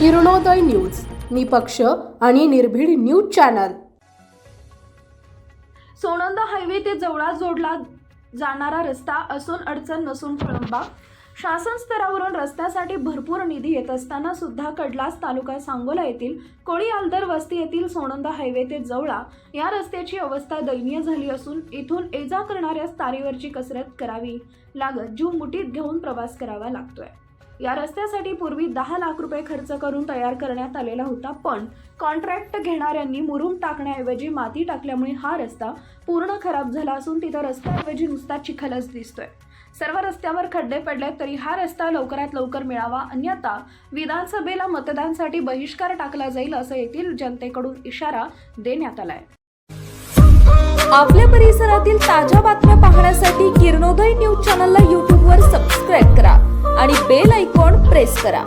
Kiranoday news निपक्ष आणि निर्भीड न्यूज चॅनल. सोनंद हायवे ते जवळा जोडला जाणारा रस्ता असून अडचण नसून खोळंबा शासन स्तरावरून रस्त्यासाठी भरपूर निधी येत असताना सुद्धा कडलास तालुका सांगोला येथील कोळी आलदर वस्ती येथील सोनंदा हायवे ते जवळा या रस्त्याची अवस्था दयनीय झाली असून इथून ये जा करणाऱ्यास तारीवरची कसरत करावी लागत जीव मुठीत घेऊन प्रवास करावा लागतोय. या रस्त्यासाठी पूर्वी दहा लाख रुपये खर्च करून तयार करण्यात आलेला होता पण कॉन्ट्रॅक्ट घेणाऱ्यांनी मुरुम टाकण्याऐवजी माती टाकल्यामुळे हा रस्ता पूर्ण खराब झाला असून तिथं रस्त्याऐवजी नुसता चिखलच दिसतोय. सर्व रस्त्यावर खड्डे पडले तरी हा रस्ता लवकरात लवकर मिळावा अन्यथा विधानसभेला मतदानसाठी बहिष्कार टाकला जाईल असं येथील जनतेकडून इशारा देण्यात आलाय. आपल्या परिसरातील ताज्या बातम्या पाहण्यासाठी किरणोदय न्यूज चॅनलला यूट्यूबवर बेल आयकॉन प्रेस करा.